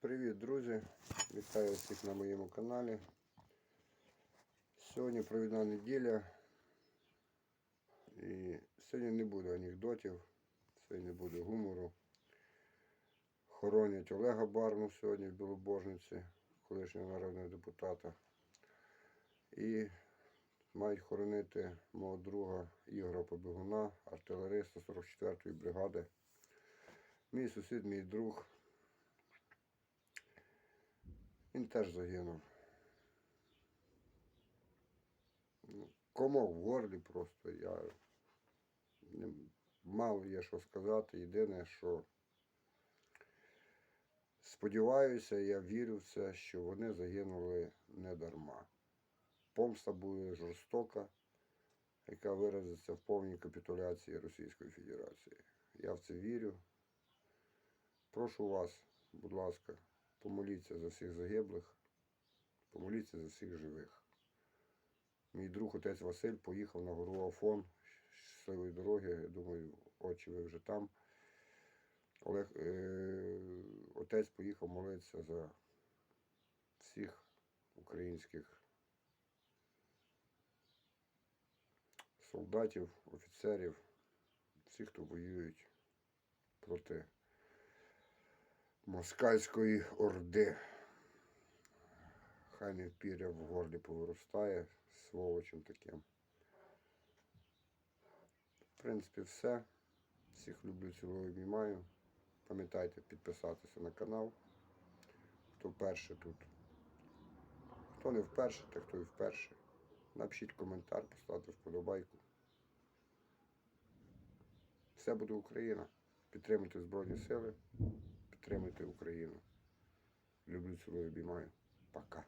Привіт, друзі! Вітаю всіх на моєму каналі. Сьогодні провідна неділя. І сьогодні не буде анекдотів, сьогодні не буде гумору. Хоронять Олега Барну сьогодні в Білобожниці, колишнього народного депутата. І мають хоронити мого друга Ігора Побігуна, артилериста 44-ї бригади. Мій сусід, мій друг. Він теж загинув. Ну, Комок в горлі просто. Я мало є що сказати. Єдине, що сподіваюся, я вірю в це, що вони загинули не дарма. Помста буде жорстока, яка виразиться в повній капітуляції Російської Федерації. Я в це вірю. Прошу вас, будь ласка, помоліться за всіх загиблих, помоліться за всіх живих. Мій друг отець Василь поїхав на гору Афон щасливої дороги. Я думаю, очі ви вже там. Олег, е, отець поїхав молитися за всіх українських солдатів, офіцерів, всіх, хто воюють проти москальської орди. Хай не піря в горлі повиростає сволочем таким. В принципі, все. Всіх люблю, цілую, обіймаю. Пам'ятайте підписатися на канал. Хто вперше тут. Хто не вперше, так хто і вперше. Напишіть коментар, поставте вподобайку. Все буде Україна. Підтримуйте Збройні Сили, підтримуйте Україну. Люблю цілую, обіймаю. Пока.